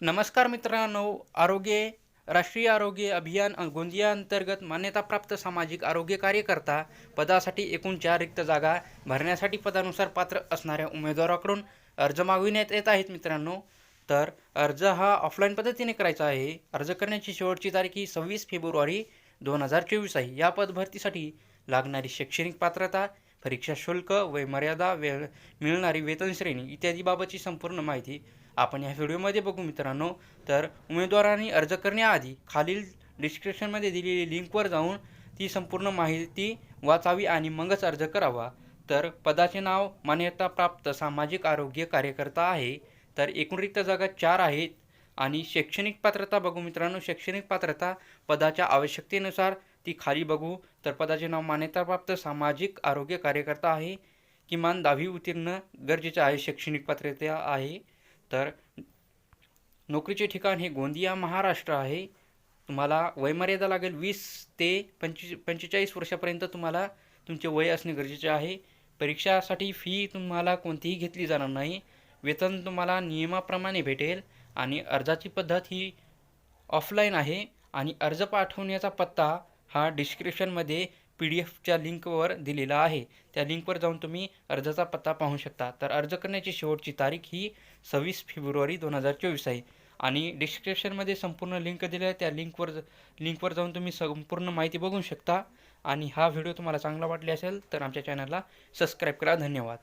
नमस्कार मित्रांनो आरोग्य राष्ट्रीय आरोग्य अभियान गोंदिया अंतर्गत मान्यताप्राप्त सामाजिक आरोग्य कार्यकर्ता पदासाठी एकूण चार रिक्त जागा भरण्यासाठी पदानुसार पात्र असणाऱ्या उमेदवाराकडून अर्ज मागविण्यात येत आहेत मित्रांनो. तर अर्ज हा ऑफलाईन पद्धतीने करायचा आहे. अर्ज करण्याची शेवटची तारीख ही सव्वीस फेब्रुवारी दोन हजार चोवीस आहे. या पदभरतीसाठी लागणारी शैक्षणिक पात्रता परीक्षा शुल्क वयमर्यादा वेळ मिळणारी वेतन श्रेणी इत्यादीबाबतची संपूर्ण माहिती आपण या व्हिडिओमध्ये बघू मित्रांनो. तर उमेदवारांनी अर्ज करण्याआधी खालील डिस्क्रिप्शनमध्ये दिलेली लिंकवर जाऊन ती संपूर्ण माहिती वाचावी आणि मगच अर्ज करावा. तर पदाचे नाव मान्यताप्राप्त सामाजिक आरोग्य कार्यकर्ता आहे. तर एकूण रिक्त जागा चार आहेत. आणि शैक्षणिक पात्रता बघू मित्रांनो शैक्षणिक पात्रता पदाच्या आवश्यकतेनुसार ती खाली बघू. तर पदाचे नाव मान्यताप्राप्त सामाजिक आरोग्य कार्यकर्ता आहे. किमान दहावी उत्तीर्ण गरजेचे आहे शैक्षणिक पात्रता आहे. तर नोकरीचे ठिकाण हे गोंदिया महाराष्ट्र आहे. तुम्हाला वयमर्यादा लागेल वीस ते पंचवीस पंचेचाळीस वर्षापर्यंत तुम्हाला तुमचे वय असणे गरजेचे आहे. परीक्षासाठी फी तुम्हाला कोणतीही घेतली जाणार नाही. वेतन तुम्हाला नियमाप्रमाणे भेटेल. आणि अर्जाची पद्धत ही ऑफलाईन आहे आणि अर्ज पाठवण्याचा पत्ता हा डिस्क्रिप्शनमध्ये पी डी एफच्या लिंकवर दिलेला आहे. त्या लिंकवर जाऊन तुम्ही अर्जाचा पत्ता पाहू शकता. तर अर्ज करण्याची शेवटची तारीख ही सव्वीस फेब्रुवारी दोन हजार चोवीस आहे. आणि डिस्क्रिप्शनमध्ये संपूर्ण लिंक दिले आहे. त्या लिंकवर लिंकवर जाऊन तुम्ही संपूर्ण माहिती बघू शकता. आणि हा व्हिडिओ तुम्हाला चांगला वाटले असेल तर आमच्या चॅनलला सबस्क्राईब करा. धन्यवाद.